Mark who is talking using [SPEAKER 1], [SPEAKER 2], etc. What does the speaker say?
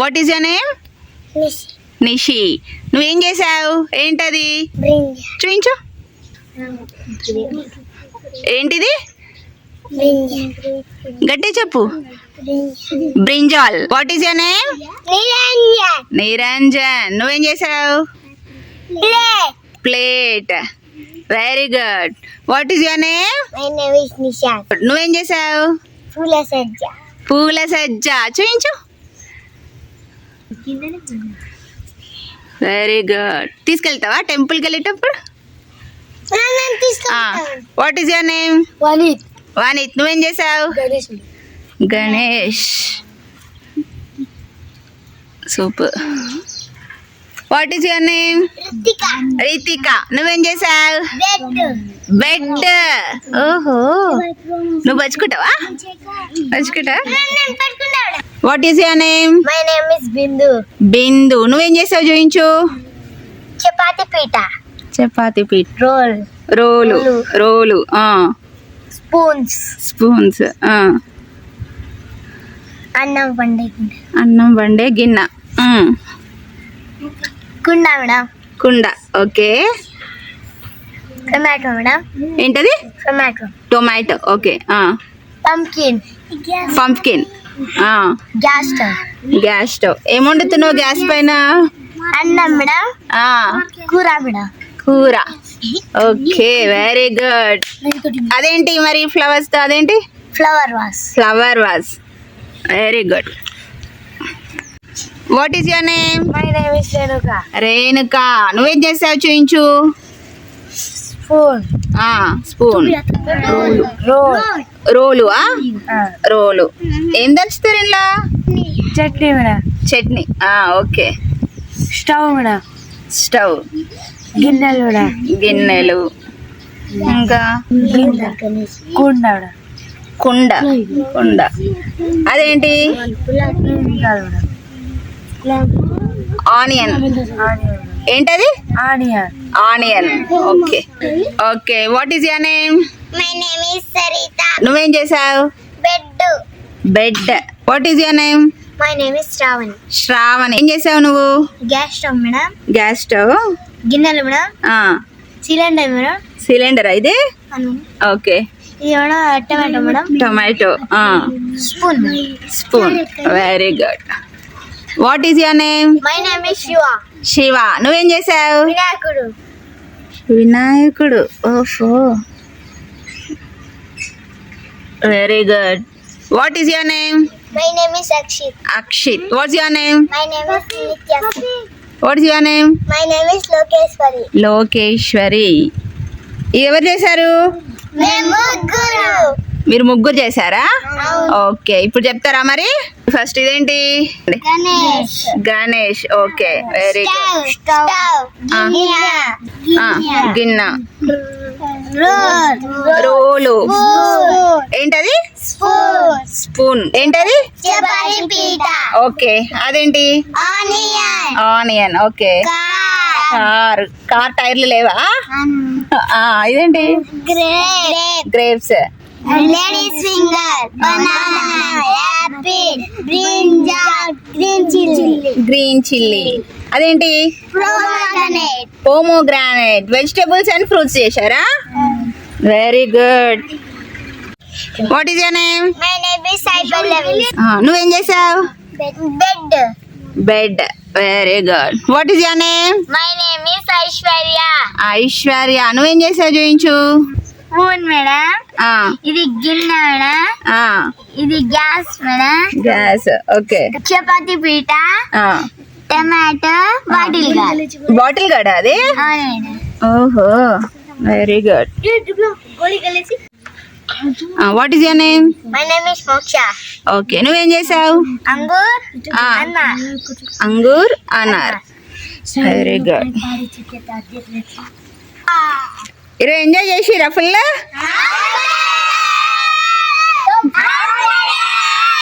[SPEAKER 1] What is your name Nishi నువ్వేం చేసావు ఏంటది? చూపించు. ఏంటిది? గట్టి చెప్పు. Brinjal. What is your name Niranjan. నువ్వేం చేసావు plate. Very good what is your name. నువ్వేం చేసావు
[SPEAKER 2] Fula Sajja.
[SPEAKER 1] పూల సజ్జ చూయించు వెరీ గుడ్ తీసుకెళ్తావా? టెంపుల్కి వెళ్ళేటప్పుడు? What is your name. Vanith నువ్వేం చేసావు. Ganesh super what is your name. Ritika నువ్వేం చేసావు. బెడ్ ఓహో. నువ్వు బచ్చుకుంటావా బచ్చుకుంటా what is your name
[SPEAKER 2] My name is Bindu.
[SPEAKER 1] Bindu నువ్వేం చేసావు చూయించు?
[SPEAKER 2] Chapati pita.
[SPEAKER 1] చపాతి పీట్
[SPEAKER 2] Roll.
[SPEAKER 1] రోలు రోలు
[SPEAKER 2] Spoons.
[SPEAKER 1] స్పూన్స్
[SPEAKER 2] అన్నం పండే
[SPEAKER 1] అన్నం వండే గిన్నె మ్,
[SPEAKER 2] కుండ మేడం
[SPEAKER 1] కుండ ఓకే
[SPEAKER 2] టొమాటో మేడం
[SPEAKER 1] ఏంటది
[SPEAKER 2] tomato
[SPEAKER 1] tomato okay
[SPEAKER 2] pumpkin
[SPEAKER 1] pumpkin
[SPEAKER 2] gas stove.
[SPEAKER 1] Gas stove. ఏం వండుతున్నావు గ్యాస్ పైన?
[SPEAKER 2] అన్నం మేడం కూర మేడం
[SPEAKER 1] కూర. ఓకే వెరీ గుడ్ అదేంటి మరి ఫ్లవర్స్ అదేంటి?
[SPEAKER 2] Flower vase
[SPEAKER 1] flower vase very good what is your name
[SPEAKER 2] my name is Renuka
[SPEAKER 1] Renuka నువ్వేం చేసావు చూయించు.
[SPEAKER 2] స్పూన్
[SPEAKER 1] స్పూన్
[SPEAKER 2] రోల్
[SPEAKER 1] రోలు రోలు. ఏం దంచుతారు ఇలా
[SPEAKER 2] chutney. Madam.
[SPEAKER 1] Chutney. Okay.
[SPEAKER 2] Stove madam.
[SPEAKER 1] Stove.
[SPEAKER 2] గిన్నెలు మేడం.
[SPEAKER 1] గిన్నెలు. ఇంకా?
[SPEAKER 2] కుండ
[SPEAKER 1] కుండ. కుండ. అదేంటి? ఆనియన్. ఏంటది?
[SPEAKER 2] Onion.
[SPEAKER 1] Onion. Okay. Okay. What is your name
[SPEAKER 2] my name is Saritha
[SPEAKER 1] నువ్వేం చేసావు
[SPEAKER 2] bed
[SPEAKER 1] what is your name
[SPEAKER 2] my name is Sravani
[SPEAKER 1] Sravan ఏం చేసావు నువ్వు?
[SPEAKER 2] Gas stove madam
[SPEAKER 1] gas stove
[SPEAKER 2] గిన్నెలు మేడం సిలిండర్ మేడం
[SPEAKER 1] సిలిండర్ ఇది. Okay
[SPEAKER 2] ఇది tomato madam
[SPEAKER 1] tomato
[SPEAKER 2] spoon
[SPEAKER 1] spoon very good what is your name
[SPEAKER 2] my name is Shiva
[SPEAKER 1] Shiva నువ్వేం చేసావు?
[SPEAKER 2] వినాయకుడు
[SPEAKER 1] వినాయకుడు ఓహో very good what is your name
[SPEAKER 2] my name is Akshith
[SPEAKER 1] Akshith what's your name
[SPEAKER 2] my name is Nitya
[SPEAKER 1] what's your name
[SPEAKER 2] my name is Lokeshwari
[SPEAKER 1] Lokeshwari ఇది ఎవరు చేశారు? మీరు ముగ్గురు చేశారా. ఓకే. ఇప్పుడు చెప్తారా మరి? ఫస్ట్ ఇదేంటి?
[SPEAKER 2] Ganesh.
[SPEAKER 1] Ganesh. Okay. Very good
[SPEAKER 2] stove.
[SPEAKER 1] గిన్నె.
[SPEAKER 2] రోల్.
[SPEAKER 1] రోలు.
[SPEAKER 2] స్పూన్.
[SPEAKER 1] ఏంటది? ఓకే. అదేంటి?
[SPEAKER 2] Onion.
[SPEAKER 1] Onion. Okay.
[SPEAKER 2] Car.
[SPEAKER 1] Car. టైర్లు లేవా? ఆ, ఇదేంటి?
[SPEAKER 2] Grape
[SPEAKER 1] grapes.
[SPEAKER 2] Ladies finger banana apple brinjal green chilli
[SPEAKER 1] green chilli అదేంటి?
[SPEAKER 2] Pomegranate
[SPEAKER 1] pomegranate vegetables and fruits చేశారా very good what is your name
[SPEAKER 2] my name is cyber లెవెల్
[SPEAKER 1] నువ్వేం చేసావు
[SPEAKER 2] bed
[SPEAKER 1] bed very good what is your name
[SPEAKER 2] my name is Aishwarya
[SPEAKER 1] Aishwarya నువ్వేం చేసావు చూయించు?
[SPEAKER 2] Spoon madam
[SPEAKER 1] ఆ,
[SPEAKER 2] ఇది గిన్నె మేడం
[SPEAKER 1] ఆ,
[SPEAKER 2] ఇది gas madam
[SPEAKER 1] gas okay
[SPEAKER 2] chapati పీట
[SPEAKER 1] ఆ,
[SPEAKER 2] టమాటో బాటిల్
[SPEAKER 1] బాటిల్ గడా అది? ఓహో. Very good what is your name
[SPEAKER 2] my name is Moksha
[SPEAKER 1] okay నువ్వేం చేసావు
[SPEAKER 2] అంగూర్
[SPEAKER 1] అంగూర్ అనార్ వెరీ గుడ్ ఈరోజు ఎంజాయ్ చేసిరా ఫుల్